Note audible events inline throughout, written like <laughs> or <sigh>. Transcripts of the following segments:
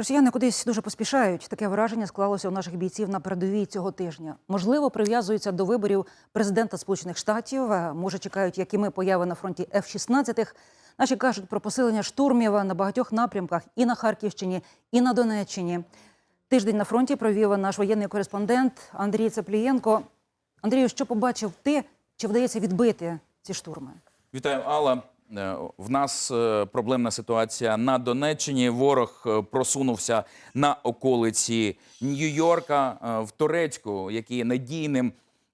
Росіяни кудись дуже поспішають. Таке враження склалося у наших бійців на передовій цього тижня. Можливо, прив'язуються до виборів президента Сполучених Штатів. Може, чекають, як і ми появи на фронті F-16. Наші кажуть про посилення штурмів на багатьох напрямках і на Харківщині, і на Донеччині. Тиждень на фронті провів наш воєнний кореспондент Андрій Цеплієнко. Андрію, що побачив ти? Чи вдається відбити ці штурми? Вітаю, Алла. Е, В нас е, проблемна ситуація на Донеччині. Ворог е, просунувся на околиці Нью-Йорка в Турецьку, який є надійним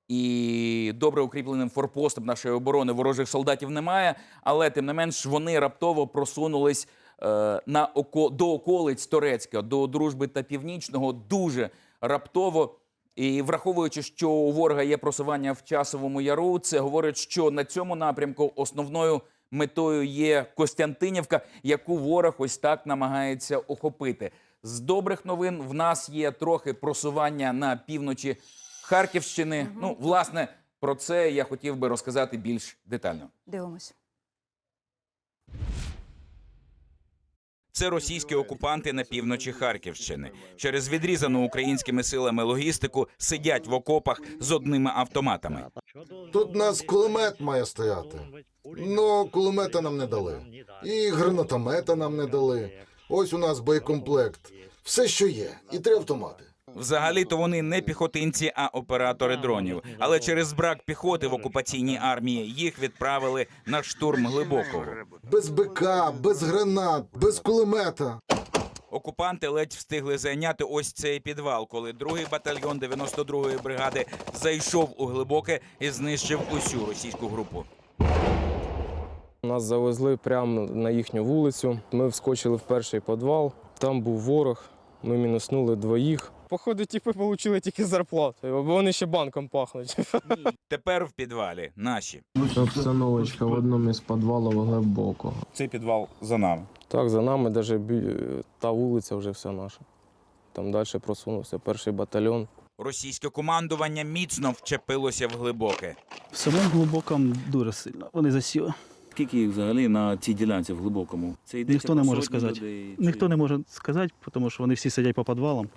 і добре укріпленим форпостом нашої оборони. Ворожих солдатів немає, але тим не менш вони раптово просунулись на око до околиць Турецька, до дружби та північного дуже раптово. І враховуючи, що у ворога є просування в часовому яру, це говорить, що на цьому напрямку основною метою є Костянтинівка, яку ворог ось так намагається охопити. З добрих новин в нас є трохи просування на півночі Харківщини. Ну, власне, про це я хотів би розказати більш детально. Дивимось. Це російські окупанти на півночі Харківщини. Через відрізану українськими силами логістику сидять в окопах з одними автоматами. Тут у нас кулемет має стояти. Ну, кулемета нам не дали. І гранатомета нам не дали. Ось у нас боєкомплект. Все, що є, і три автомати. Взагалі-то вони не піхотинці, а оператори дронів. Але через брак піхоти в окупаційній армії їх відправили на штурм глибокого. Без БК, без гранат, без кулемета. Окупанти ледь встигли зайняти ось цей підвал, коли другий батальйон 92-ї бригади зайшов у глибоке і знищив усю російську групу. Нас завезли прямо на їхню вулицю. Ми вскочили в перший підвал. Там був ворог. Ми мінуснули двоїх. Походу, типи отримали тільки зарплату, бо вони ще банком пахнуть. <laughs> Тепер в підвалі наші. Обстановочка в одному із підвалів глибокого. Цей підвал за нами. Так, за нами навіть та вулиця вже вся наша. Там далі просунувся перший батальйон. Російське командування міцно вчепилося в глибоке. В самому глибокому дуже сильно. Вони засіли. Скільки їх взагалі на цій ділянці в глибокому? Це йдеться Ніхто не про може сотні сказати. людей чи- Ніхто не може сказати, тому що вони всі сидять по підвалам.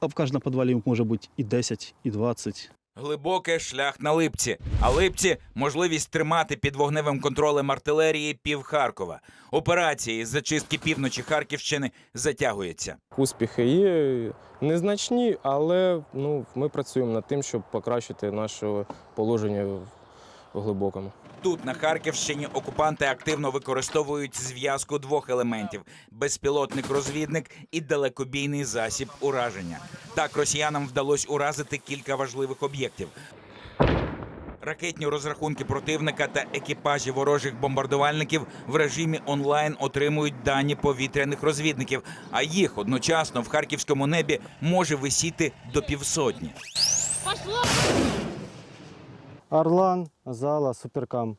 А в кожному підвалі їх може бути і 10, і 20. Глибоке шлях на липці. А липці можливість тримати під вогневим контролем артилерії пів Харкова. Операції з зачистки півночі Харківщини затягуються. Успіхи є незначні, але ну, ми працюємо над тим, щоб покращити наше положення в- глибокому. Тут на Харківщині окупанти активно використовують зв'язку двох елементів: безпілотник-розвідник і далекобійний засіб ураження. Так росіянам вдалося уразити кілька важливих об'єктів. Ракетні розрахунки противника та екіпажі ворожих бомбардувальників в режимі онлайн отримують дані повітряних розвідників, а їх одночасно в харківському небі може висіти до півсотні. Орлан, Зала, Суперкам.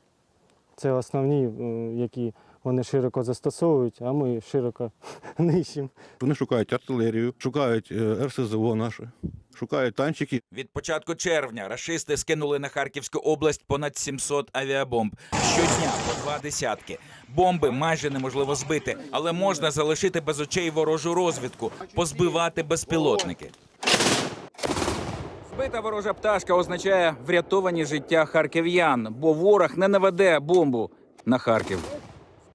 Це основні, е, які вони широко застосовують, а ми широко <laughs> нищимо. Вони шукають артилерію, шукають е, РСЗО наше, шукають танчики. Від початку червня рашисти скинули на Харківську область понад 700 авіабомб. Щодня по два десятки. Бомби майже неможливо збити, але можна залишити без очей ворожу розвідку, позбивати безпілотники. Збита ворожа пташка означає врятовані життя харків'ян, бо ворог не наведе бомбу на Харків.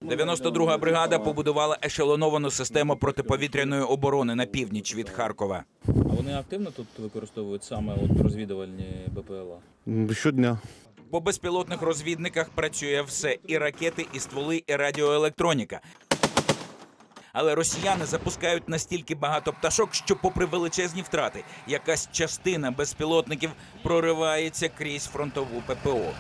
92-га бригада побудувала ешелоновану систему протиповітряної оборони на північ від Харкова. А вони активно тут використовують саме от розвідувальні БПЛА? Щодня По безпілотних розвідниках працює все: і ракети, і стволи, і радіоелектроніка. Але росіяни запускають настільки багато пташок, що, попри величезні втрати, якась частина безпілотників проривається крізь фронтову ППО.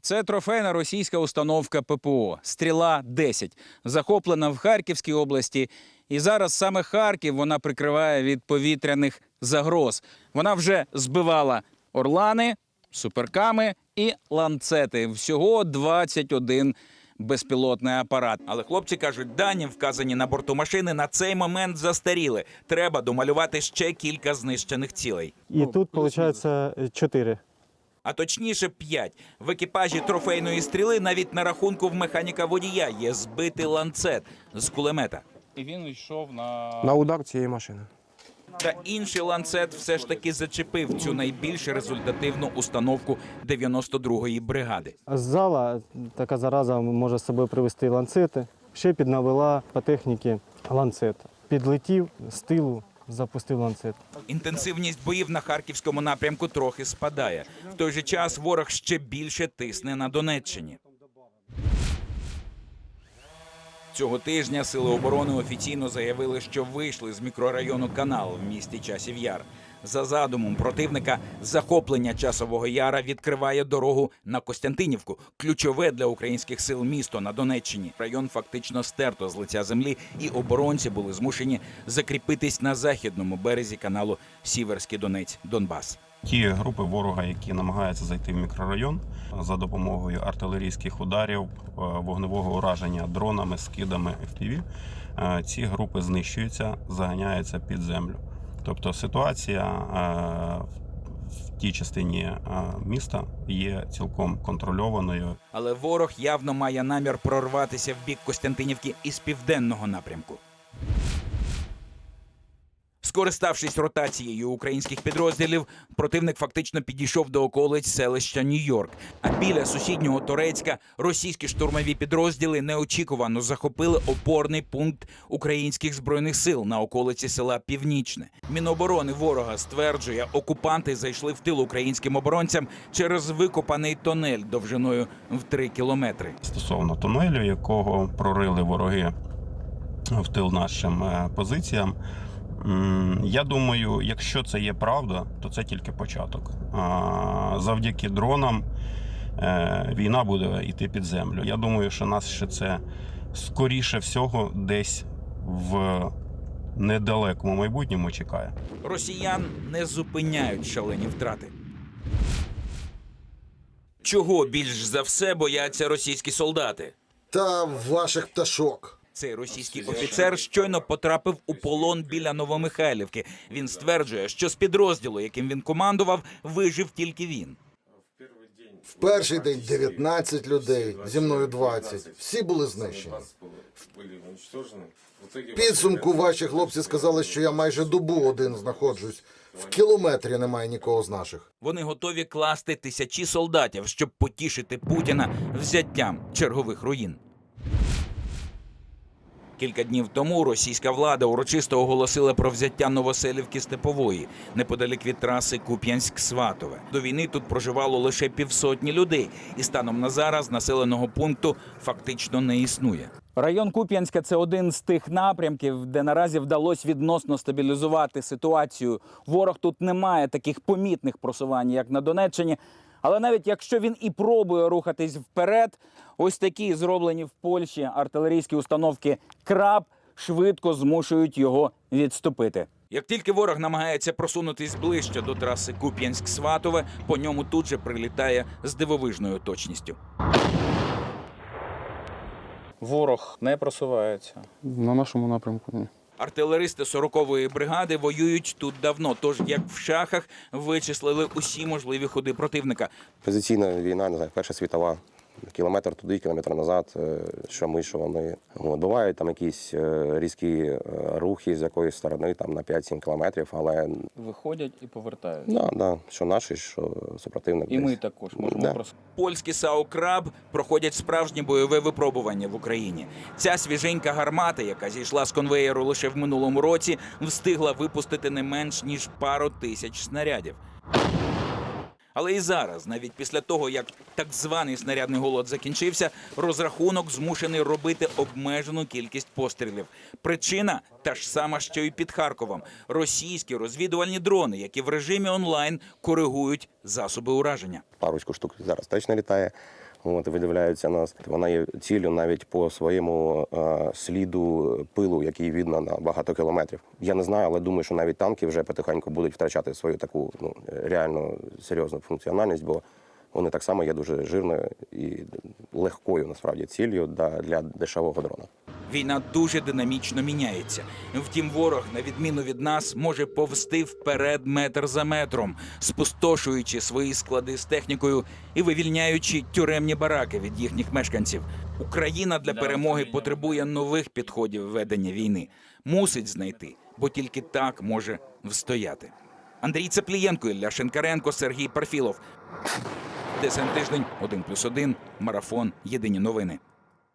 Це трофейна російська установка ППО Стріла 10 захоплена в Харківській області. І зараз саме Харків вона прикриває від повітряних загроз. Вона вже збивала орлани, суперками і ланцети. Всього 21 безпілотний апарат. Але хлопці кажуть, дані вказані на борту машини на цей момент застаріли. Треба домалювати ще кілька знищених цілей. І тут, виходить, чотири. а точніше п'ять. В екіпажі трофейної стріли навіть на рахунку в механіка водія є збитий ланцет з кулемета. І він йшов на На удар цієї машини. Та інший ланцет все ж таки зачепив цю найбільш результативну установку 92-ї бригади. З зала така зараза може з собою привезти ланцети. Ще піднавела по техніці ланцет. Підлетів з тилу, запустив ланцет. Інтенсивність боїв на харківському напрямку трохи спадає. В той же час ворог ще більше тисне на Донеччині. Цього тижня сили оборони офіційно заявили, що вийшли з мікрорайону Канал в місті Часів Яр. За задумом противника, захоплення часового яра відкриває дорогу на Костянтинівку, ключове для українських сил місто на Донеччині. Район фактично стерто з лиця землі, і оборонці були змушені закріпитись на західному березі каналу Сіверський Донець Донбас. Ті групи ворога, які намагаються зайти в мікрорайон за допомогою артилерійських ударів, е, вогневого ураження дронами, скидами FPV, е, ці групи знищуються, заганяються під землю. Тобто ситуація е, в тій частині міста є цілком контрольованою. Але ворог явно має намір прорватися в бік Костянтинівки із південного напрямку. Скориставшись ротацією українських підрозділів, противник фактично підійшов до околиць селища Нью-Йорк. А біля сусіднього Торецька російські штурмові підрозділи неочікувано захопили опорний пункт українських збройних сил на околиці села Північне. Міноборони ворога стверджує, окупанти зайшли в тил українським оборонцям через викопаний тонель довжиною в 3 кілометри. Стосовно тунелю, якого прорили вороги в тил нашим е, позиціям. Я думаю, якщо це є правда, то це тільки початок. Завдяки дронам е, війна буде йти під землю. Я думаю, що нас ще це скоріше всього десь в недалекому майбутньому чекає. Росіян не зупиняють шалені втрати. Чого більш за все бояться російські солдати? Та ваших пташок. Цей російський офіцер щойно потрапив у полон біля Новомихайлівки. Він стверджує, що з підрозділу, яким він командував, вижив тільки він. В перший день 19 людей, зі мною 20. Всі були знищені. Підсумку ваші хлопці сказали, що я майже добу один знаходжусь. В кілометрі немає нікого з наших. Вони готові класти тисячі солдатів, щоб потішити Путіна взяттям чергових руїн. Кілька днів тому російська влада урочисто оголосила про взяття Новоселівки Степової неподалік від траси Куп'янськ-Сватове. До війни тут проживало лише півсотні людей, і станом на зараз населеного пункту фактично не існує. Район Куп'янська це один з тих напрямків, де наразі вдалося відносно стабілізувати ситуацію. Ворог тут не має таких помітних просувань, як на Донеччині. Але навіть якщо він і пробує рухатись вперед, ось такі зроблені в Польщі артилерійські установки краб швидко змушують його відступити. Як тільки ворог намагається просунутись ближче до траси Куп'янськ-Сватове, по ньому тут же прилітає з дивовижною точністю. Ворог не просувається. На нашому напрямку ні. Артилеристи 40-ї бригади воюють тут давно, тож як в шахах вичислили усі можливі ходи противника. Позиційна війна, не знаю, Перша світова. Кілометр туди, кілометр назад, е, що ми, що вони. От, бувають там якісь е, різкі е, рухи з якоїсь сторони, там на 5-7 кілометрів, але Виходять і повертаються. да, да, що наші, що супротивник. І ми також можемо Да. прос- Польські САУ «Краб» проходять справжнє бойове випробування в Україні. Ця свіженька гармата, яка зійшла з конвеєру лише в минулому році, встигла випустити не менш ніж пару тисяч снарядів. Але і зараз, навіть після того, як так званий снарядний голод закінчився, розрахунок змушений робити обмежену кількість пострілів. Причина та ж сама, що і під Харковом: російські розвідувальні дрони, які в режимі онлайн коригують засоби ураження. Парочку штук зараз точно літає. От, видивляються нас. Вона є ціллю навіть по своєму е, сліду пилу, який видно на багато кілометрів. Я не знаю, але думаю, що навіть танки вже потихеньку будуть втрачати свою таку ну, реально серйозну функціональність, бо вони так само є дуже жирною і легкою насправді ціллю для, дешевого дрона. Війна дуже динамічно міняється. Втім, ворог, на відміну від нас, може повсти вперед метр за метром, спустошуючи свої склади з технікою і вивільняючи тюремні бараки від їхніх мешканців. Україна для перемоги потребує нових підходів ведення війни. Мусить знайти, бо тільки так може встояти. Андрій Цеплієнко, Ілля Шинкаренко, Сергій Парфілов. ТСН тиждень 1+,1, марафон. Єдині новини.